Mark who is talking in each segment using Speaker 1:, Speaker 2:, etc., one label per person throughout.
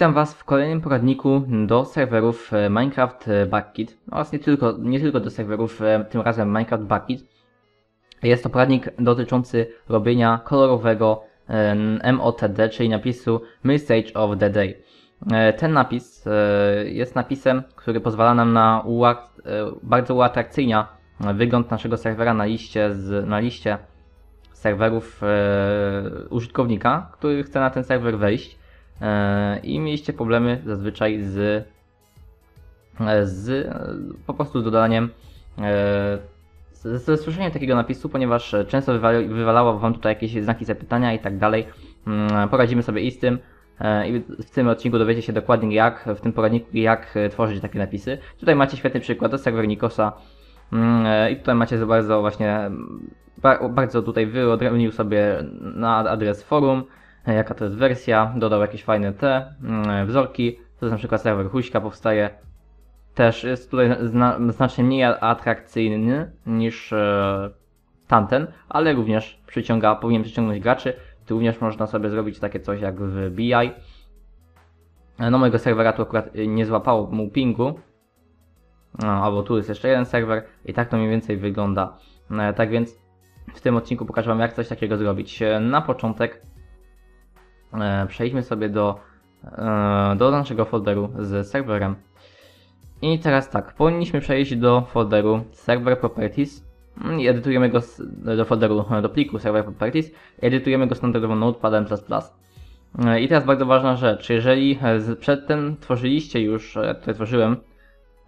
Speaker 1: Witam Was w kolejnym poradniku do serwerów e, Minecraft e, Backkit oraz nie tylko, nie tylko do serwerów, e, tym razem Minecraft Backkit. Jest to poradnik dotyczący robienia kolorowego MOTD, czyli napisu Message of the Day. Ten napis jest napisem, który pozwala nam na bardzo uatrakcyjnia wygląd naszego serwera na liście, z, na liście serwerów użytkownika, który chce na ten serwer wejść i mieliście problemy zazwyczaj z, e, z e, po prostu z dodaniem e, ze słyszeniem takiego napisu, ponieważ e, często wywalało wam tutaj jakieś znaki zapytania i tak dalej. Mm, Poradzimy sobie i z tym. e, I w tym odcinku dowiecie się dokładnie jak, w tym poradniku, jak e, tworzyć takie napisy. Tutaj macie świetny przykład, to serwer Nikosa. Mm, e, I tutaj macie bardzo właśnie, mm, ba- bardzo tutaj wyodrębnił sobie na adres forum, e, jaka to jest wersja, dodał jakieś fajne te mm, wzorki. To jest na przykład serwer Huśka powstaje. Też jest tutaj zna, znacznie mniej atrakcyjny niż e, tamten, ale również przyciąga, powinien przyciągnąć graczy. Tu również można sobie zrobić takie coś jak w BI. E, No mojego serwera tu akurat y, nie złapało mu pingu. No, albo tu jest jeszcze jeden serwer i tak to mniej więcej wygląda. E, Tak więc w tym odcinku pokażę Wam jak coś takiego zrobić. E, Na początek e, przejdźmy sobie do, e, do naszego folderu z serwerem. I teraz tak, powinniśmy przejść do folderu Server Properties mm, i edytujemy go do folderu, do pliku Server Properties i edytujemy go standardowo Notepadem++. E, I teraz bardzo ważna rzecz, jeżeli e, przedtem tworzyliście już, e, tutaj tworzyłem,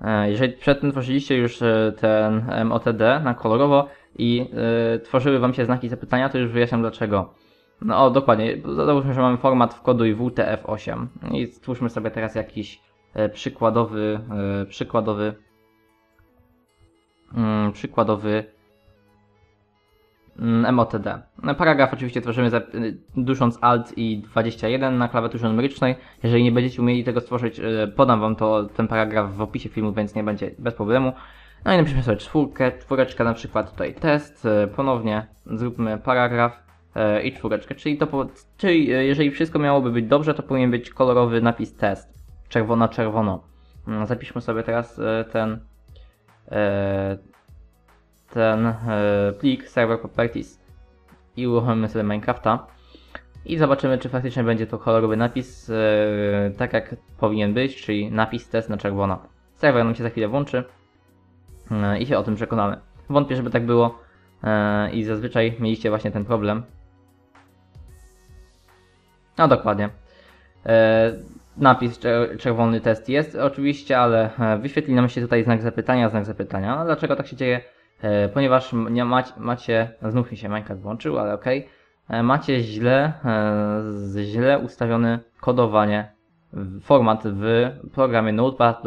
Speaker 1: e, jeżeli przedtem tworzyliście już e, ten MOTD na kolorowo i e, tworzyły Wam się znaki zapytania, to już wyjaśniam dlaczego. No dokładnie, załóżmy, że mamy format wkoduj WTF8 i stwórzmy sobie teraz jakiś e, przykładowy, e, przykładowy, mm, przykładowy mm, MOTD. No, Paragraf oczywiście tworzymy za, y, dusząc Alt i 21 na klawiaturze numerycznej. Jeżeli nie będziecie umieli tego stworzyć, podam wam to ten paragraf w opisie filmu, więc nie będzie bez problemu. No i napiszmy sobie czwórkę, czwóreczka na przykład tutaj test, ponownie zróbmy paragraf i czwóreczkę, czyli to, czyli y, jeżeli wszystko miałoby być dobrze, to powinien być kolorowy napis test, czerwono-czerwono. Mm, Zapiszmy sobie teraz ten e, ten e, plik server properties i uruchomimy sobie Minecrafta i zobaczymy czy faktycznie będzie to kolorowy napis e, tak jak powinien być, czyli napis test na czerwono. Serwer nam się za chwilę włączy e, i się o tym przekonamy. Wątpię, żeby tak było e, i zazwyczaj mieliście właśnie ten problem. No dokładnie. E, napis czer- czerwony test jest oczywiście, ale e, wyświetli nam się tutaj znak zapytania, znak zapytania. No dlaczego tak się dzieje? E, ponieważ macie, macie, znów mi się Minecraft włączył, ale E, macie źle, źle ustawione kodowanie, format w programie Notepad++.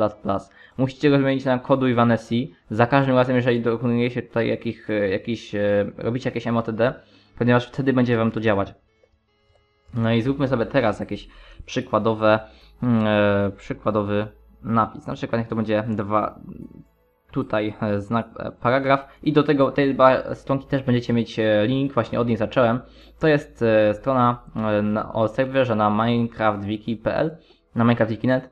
Speaker 1: Musicie go zmienić na koduj w Annecy. Za każdym razem, jeżeli dokonujecie tutaj jakich, jakiś, robicie jakieś MOTD, ponieważ wtedy będzie wam to działać. No i zróbmy sobie teraz jakieś przykładowe, mm, e, przykładowy napis. Na przykład niech to będzie dwa, tutaj e, znak, e, paragraf i do tego, tej stronki też będziecie mieć link, właśnie od niej zacząłem. To jest strona na, o serwerze na minecraftwiki.pl, na minecraftwiki.net,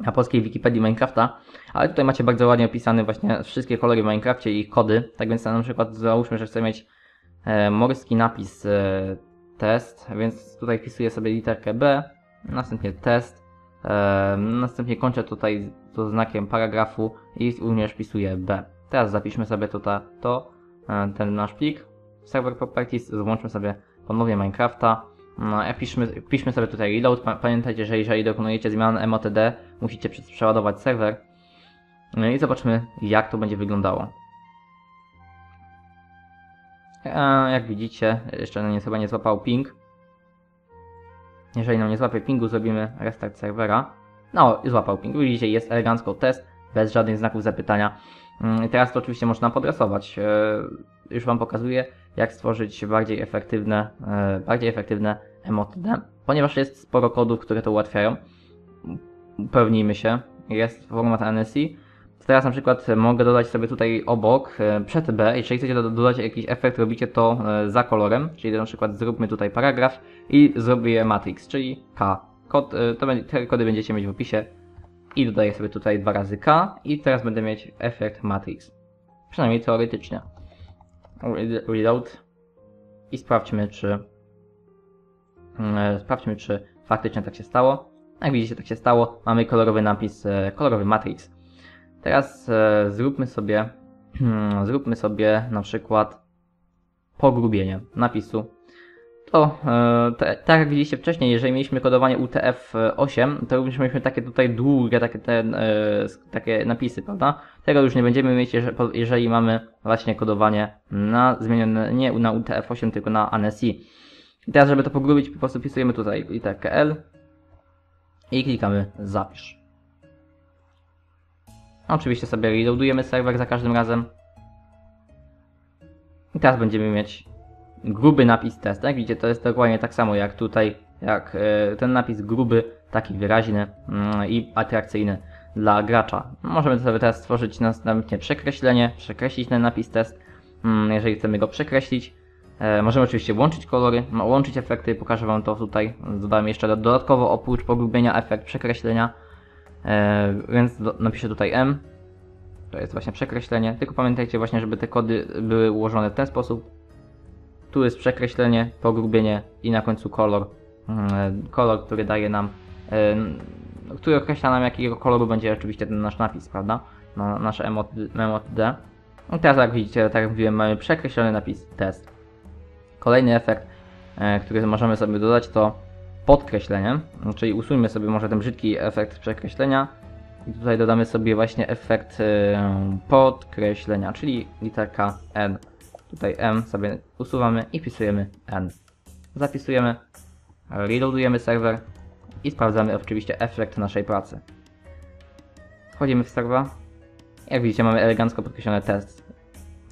Speaker 1: na polskiej Wikipedii Minecrafta, ale tutaj macie bardzo ładnie opisane właśnie wszystkie kolory w Minecrafcie i ich kody, tak więc na przykład załóżmy, że chcę mieć morski napis test, więc tutaj wpisuję sobie literkę B, następnie test, e, następnie kończę tutaj to znakiem paragrafu i również wpisuję B. Teraz zapiszmy sobie tutaj to, e, ten nasz plik, server properties, złączmy sobie ponownie Minecrafta, no, i piszmy, piszmy sobie tutaj reload, Pa- pamiętajcie, że jeżeli dokonujecie zmian MOTD, musicie prze- przeładować serwer no i zobaczmy jak to będzie wyglądało. Jak widzicie, jeszcze nam nie, chyba nie złapał ping. Jeżeli nam nie złapie pingu, zrobimy restart serwera. No, złapał ping. Widzicie, jest elegancko test, bez żadnych znaków zapytania. Mm, teraz to oczywiście można podresować. E, Już Wam pokazuję, jak stworzyć bardziej efektywne, e, bardziej efektywne MOTD. Ponieważ jest sporo kodów, które to ułatwiają. Upewnijmy się. Jest format NSI. Teraz na przykład mogę dodać sobie tutaj obok, e, przed B, jeżeli chcecie do- dodać jakiś efekt, robicie to e, za kolorem, czyli na przykład zróbmy tutaj paragraf i zrobię matrix, czyli K. Kod, e, to będzie, te kody będziecie mieć w opisie. I dodaję sobie tutaj dwa razy K i teraz będę mieć efekt Matrix. Przynajmniej teoretycznie. Re- Reload. I sprawdźmy, czy e, sprawdźmy, czy faktycznie tak się stało. Jak widzicie, tak się stało. Mamy kolorowy napis, kolorowy Matrix. Teraz e, zróbmy sobie, zróbmy sobie na przykład pogrubienie napisu. To, e, te, tak jak widzieliście wcześniej, jeżeli mieliśmy kodowanie UTF-8, to również mieliśmy takie tutaj długie takie, te, e, takie napisy, prawda? Tego już nie będziemy mieć, jeżeli, mamy właśnie kodowanie na zmienione nie na UTF-8, tylko na ANSI. I teraz, żeby to pogrubić, po prostu wpisujemy tutaj literkę L i klikamy zapisz. Oczywiście sobie reloadujemy serwer za każdym razem. I teraz będziemy mieć gruby napis test. Jak widzicie, to jest dokładnie tak samo jak tutaj, jak e, ten napis gruby, taki wyraźny mm, i atrakcyjny dla gracza. Możemy sobie teraz stworzyć następnie przekreślenie, przekreślić ten napis test, mm, jeżeli chcemy go przekreślić. E, możemy oczywiście łączyć kolory, no, łączyć efekty, pokażę Wam to tutaj. Dodałem jeszcze dodatkowo oprócz pogrubienia efekt przekreślenia, więc do, napiszę tutaj M. To jest właśnie przekreślenie, tylko pamiętajcie właśnie, żeby te kody były ułożone w ten sposób, tu jest przekreślenie, pogrubienie i na końcu kolor. Mm, Kolor, który daje nam, em, który określa nam jakiego koloru będzie oczywiście ten nasz napis, prawda? No, nasz emot, emot D. I teraz jak widzicie, tak jak mówiłem, mamy przekreślony napis test. Kolejny efekt, e, który możemy sobie dodać to podkreślenie, czyli usuńmy sobie może ten brzydki efekt przekreślenia i tutaj dodamy sobie właśnie efekt e, podkreślenia, czyli literka N. Tutaj M sobie usuwamy i wpisujemy N. Zapisujemy, reloadujemy serwer i sprawdzamy oczywiście efekt naszej pracy. Wchodzimy w serwer. Jak widzicie mamy elegancko podkreślony test.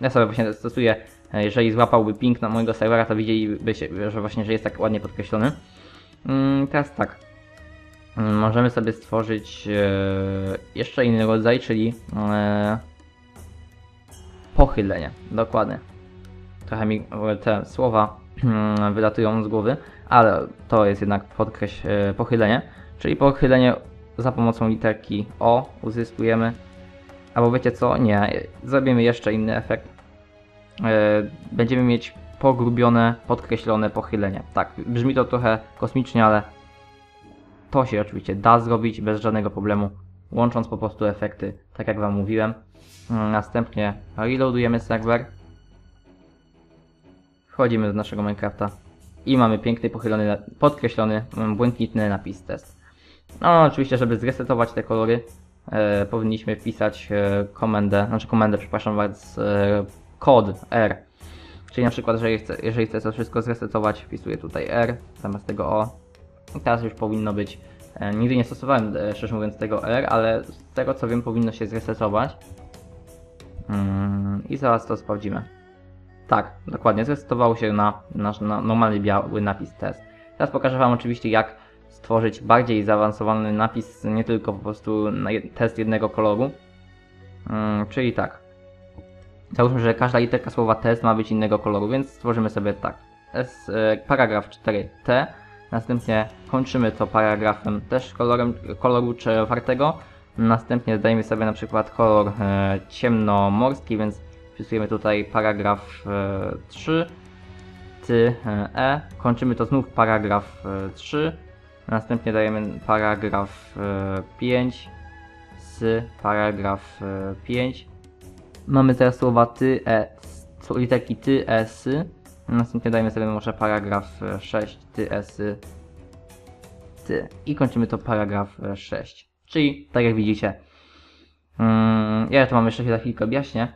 Speaker 1: Ja sobie właśnie stosuję, jeżeli złapałby ping na mojego serwera, to widzielibyście, że właśnie, że jest tak ładnie podkreślony. Mm, teraz tak. Mm, Możemy sobie stworzyć e, jeszcze inny rodzaj, czyli e, pochylenie. Dokładnie trochę mi te słowa mm, wylatują z głowy, ale to jest jednak podkreś e, pochylenie, czyli pochylenie za pomocą literki O uzyskujemy, albo wiecie co, nie, zrobimy jeszcze inny efekt. Będziemy mieć pogrubione, podkreślone pochylenie. Tak, brzmi to trochę kosmicznie, ale to się oczywiście da zrobić bez żadnego problemu, łącząc po prostu efekty, tak jak Wam mówiłem. Mm, Następnie reloadujemy serwer, Wchodzimy do naszego Minecrafta i mamy piękny, pochylony, podkreślony, mm, błękitny napis test. No, oczywiście, żeby zresetować te kolory, e, powinniśmy wpisać e, komendę, znaczy komendę, przepraszam bardzo, e, kod R. Czyli na przykład, jeżeli chcę, jeżeli chcę to wszystko zresetować, wpisuję tutaj R zamiast tego O. I teraz już powinno być, e, nigdy nie stosowałem, e, szczerze mówiąc, tego R, ale z tego co wiem, powinno się zresetować. Mm, I zaraz to sprawdzimy. Tak, dokładnie. Zresetował się na nasz na normalny biały napis test. Teraz pokażę Wam oczywiście jak stworzyć bardziej zaawansowany napis, nie tylko po prostu jed- test jednego koloru. Mm, czyli tak. Załóżmy, że każda literka słowa test ma być innego koloru, więc stworzymy sobie tak. S, e, paragraf 4T. Następnie kończymy to paragrafem też kolorem, koloru czwartego. Następnie dajemy sobie na przykład kolor e, ciemnomorski, więc wpisujemy tutaj paragraf e, 3, ty, e, e, kończymy to znów paragraf e, 3, następnie dajemy paragraf e, 5, s, paragraf e, 5. Mamy teraz słowa ty, e, s, co- literki ty, e, sy, następnie dajemy sobie może paragraf e, 6, ty, e, sy, ty i kończymy to paragraf e, 6. Czyli tak jak widzicie, mm, ja to mam jeszcze za chwilkę objaśnię.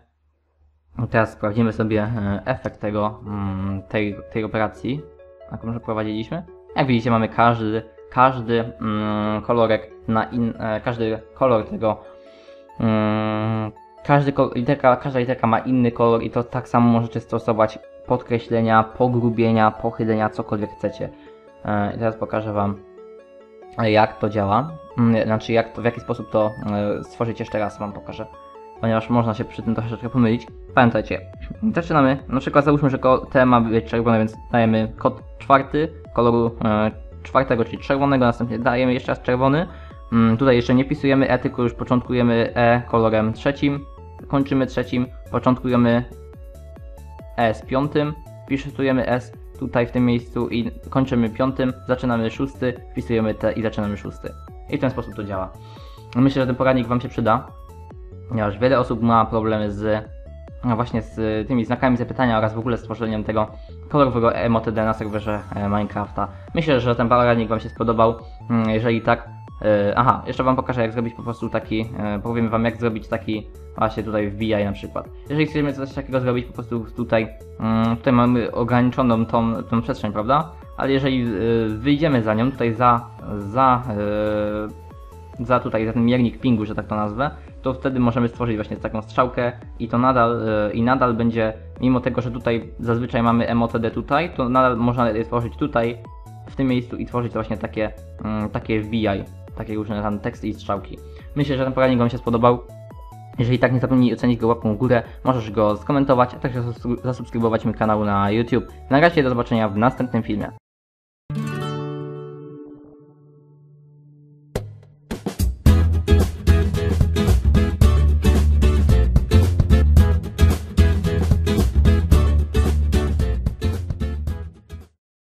Speaker 1: No Teraz sprawdzimy sobie e, efekt tego, mm, tej, tej operacji, jaką przeprowadziliśmy. Jak widzicie mamy każdy, każdy mm, kolorek na in, e, każdy kolor tego każdy, literka, każda literka ma inny kolor i to tak samo możecie stosować podkreślenia, pogrubienia, pochylenia, cokolwiek chcecie. E, I teraz pokażę Wam e, jak to działa, Mm, znaczy jak to, w jaki sposób to e, stworzyć jeszcze raz Wam pokażę ponieważ można się przy tym troszeczkę pomylić. Pamiętajcie, zaczynamy, na przykład załóżmy, że ko- T ma być czerwone, więc dajemy kod czwarty koloru czwartego, czyli czerwonego, następnie dajemy jeszcze raz czerwony. Mm, tutaj jeszcze nie wpisujemy E, tylko już początkujemy E kolorem trzecim, kończymy trzecim, początkujemy E z piątym, wpisujemy S tutaj w tym miejscu i kończymy piątym, zaczynamy szósty, wpisujemy T i zaczynamy szósty. I w ten sposób to działa. Myślę, że ten poradnik Wam się przyda, ponieważ wiele osób ma problemy z no właśnie z tymi znakami zapytania oraz w ogóle z tworzeniem tego kolorowego emotd na serwerze e, Minecrafta. Myślę, że ten poradnik Wam się spodobał. Mm, Jeżeli tak, aha, jeszcze Wam pokażę jak zrobić po prostu taki, e, powiem Wam jak zrobić taki właśnie tutaj wbijaj na przykład. Jeżeli chcemy coś takiego zrobić po prostu tutaj, mm, tutaj mamy ograniczoną tą, tą przestrzeń, prawda? Ale jeżeli e, wyjdziemy za nią, tutaj za, za, e, za tutaj, za ten miernik pingu, że tak to nazwę, to wtedy możemy stworzyć właśnie taką strzałkę i to nadal, e, i nadal będzie, mimo tego, że tutaj zazwyczaj mamy emotd tutaj, to nadal można je tworzyć tutaj, w tym miejscu i tworzyć właśnie takie, mm, takie wbijaj, takie różne tam teksty i strzałki. Myślę, że ten poradnik Wam się spodobał. Jeżeli tak, nie zapomnij ocenić go łapką w górę, możesz go skomentować, a także zasubskrybować mój kanał na YouTube. Na razie do zobaczenia w następnym filmie.